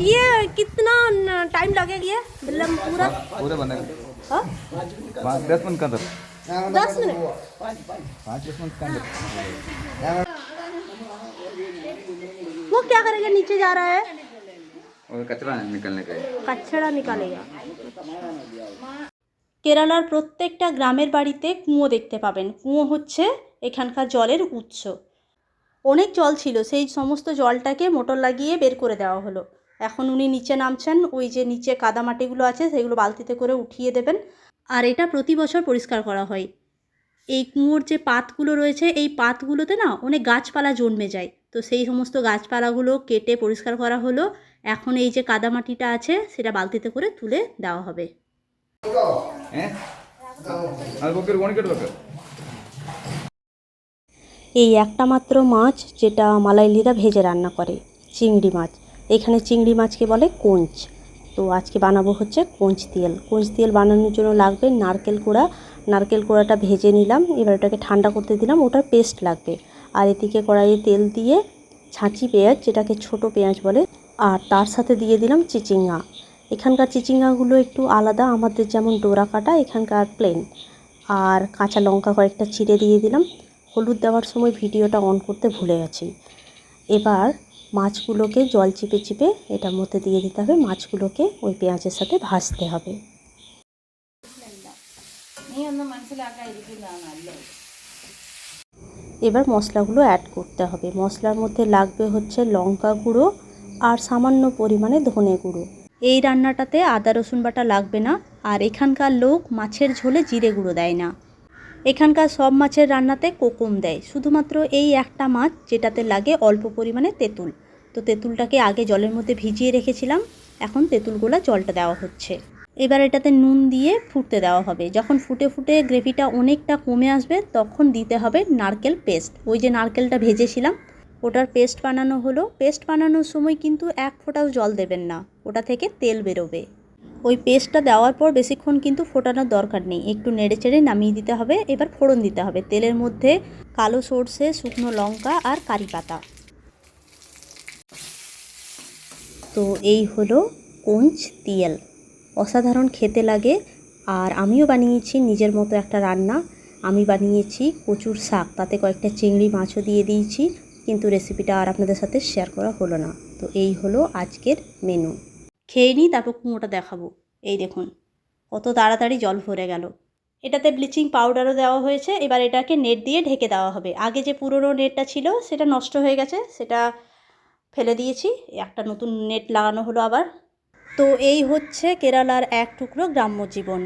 ये कितना टाइम लगेगा बिल्लम पूरा? पूरे बनेगा हाँ? दस मिनट का दस मिनट? मिनट अंदर। वो क्या करेगा? नीचे जा रहा है। और कचरा निकलने का है কাচ্ছাড়া নিকালেগা কেরালার প্রত্যেকটা গ্রামের বাড়িতে কুয়ো দেখতে পাবেন কুয়ো হচ্ছে এখানকার জলের উৎস অনেক জল ছিল সেই সমস্ত জলটাকে মোটর লাগিয়ে বের করে দেওয়া হলো এখন উনি নিচে নামছেন ওই যে নিচে কাদামাটিগুলো আছে সেগুলো বালতিতে করে উঠিয়ে দেবেন আর এটা প্রতি বছর পরিষ্কার করা হয় এই কুয়োর যে পাতগুলো রয়েছে এই পাতগুলোতে না অনেক গাছপালা জন্মে যায় তো সেই সমস্ত গাছপালাগুলো কেটে পরিষ্কার করা হলো। এখন এই যে কাদামাটিটা আছে সেটা বালতিতে করে তুলে দেওয়া হবে। বকের এই একটা মাত্র মাছ যেটা মালাইলিরা ভেজে রান্না করে চিংড়ি মাছ। এখানে চিংড়ি মাছকে বলে কোঞ্চ। তো আজকে বানাবো হচ্ছে কোঞ্চ তেল। কোঞ্চ তেল বানানোর জন্য লাগবে নারকেল কোড়া। নারকেল কোড়াটা ভেজে নিলাম এবার ওটাকে ঠান্ডা করতে দিলাম ওটার পেস্ট লাগবে। আর এদিকে কড়াইয়ে তেল দিয়ে ছাঁচি পেঁয়াজ, যেটাকে ছোট পেঁয়াজ বলে, আর তার সাথে দিয়ে দিলাম চিচিঙ্গা। এখানকার চিচিঙ্গাগুলো একটু আলাদা, আমাদের যেমন ডোরা কাটা, এখানকার প্লেন আর কাঁচা লঙ্কা কয়েকটা চিড়ে দিয়ে দিলাম। হলুদ দেওয়ার সময় ভিডিওটা অন করতে ভুলে গেছি। এবার মাছগুলোকে জল চিপে চিপে এটার মধ্যে দিয়ে দিতে হবে। মাছগুলোকে ওই পেঁয়াজের সাথে ভাজতে হবে। এবার মশলাগুলো অ্যাড করতে হবে। মশলার মধ্যে লাগবে হচ্ছে লঙ্কা গুঁড়ো আর সামান্য পরিমাণে ধনে গুঁড়ো। এই রান্নাটাতে আদা, রসুন বাটা লাগবে না আর এখানকার লোক মাছের ঝোলে জিরে গুঁড়ো দেয় না। এখানকার সব মাছের রান্নাতে কোকম দেয়। শুধুমাত্র এই একটা মাছ যেটাতে লাগে অল্প পরিমাণে তেঁতুল। তো তেঁতুলটাকে আগে জলের মধ্যে ভিজিয়ে রেখেছিলাম, এখন তেঁতুলগুলো জলটা দেওয়া হচ্ছে। এবার এটাতে নুন দিয়ে ফুটতে দেওয়া হবে। যখন ফুটে ফুটে গ্রেভিটা অনেকটা কমে আসবে, তখন দিতে হবে নারকেল পেস্ট। ওই যে নারকেলটা ভেজেছিলাম, ওটার পেস্ট বানানো হলো। পেস্ট বানানোর সময় কিন্তু এক ফোঁটাও জল দেবেন না, ওটা থেকে তেল বেরোবে। ওই পেস্টটা দেওয়ার পর বেশিক্ষণ কিন্তু ফোটানোর দরকার নেই। একটু নেড়ে চেড়ে নামিয়ে দিতে হবে, এবার ফোড়ন দিতে হবে। তেলের মধ্যে কালো সর্ষে, শুকনো লঙ্কা আর কারি পাতা। তো এই হলো কোঞ্চ তিয়েল অসাধারণ খেতে লাগে। আর আমিও বানিয়েছি নিজের মতো একটা রান্না। আমি বানিয়েছি কচুর শাক, তাতে কয়েকটা চিংড়ি মাছও দিয়ে দিয়েছি। কিন্তু রেসিপিটা আর আপনাদের সাথে শেয়ার করা হলো না। তো এই হলো আজকের মেনু খেয়ে নিই, তারপর কুমোটা দেখাবো। এই দেখুন, কত তাড়াতাড়ি জল ভরে গেল। এটাতে ব্লিচিং পাউডারও দেওয়া হয়েছে। এবার এটাকে নেট দিয়ে ঢেকে দেওয়া হবে। আগে যে পুরনো নেটটা ছিল, সেটা নষ্ট হয়ে গেছে। সেটা ফেলে দিয়েছি। একটা নতুন নেট লাগানো হলো আবার। তো এই হচ্ছে কেরালার এক টুকরো গ্রাম্য জীবন।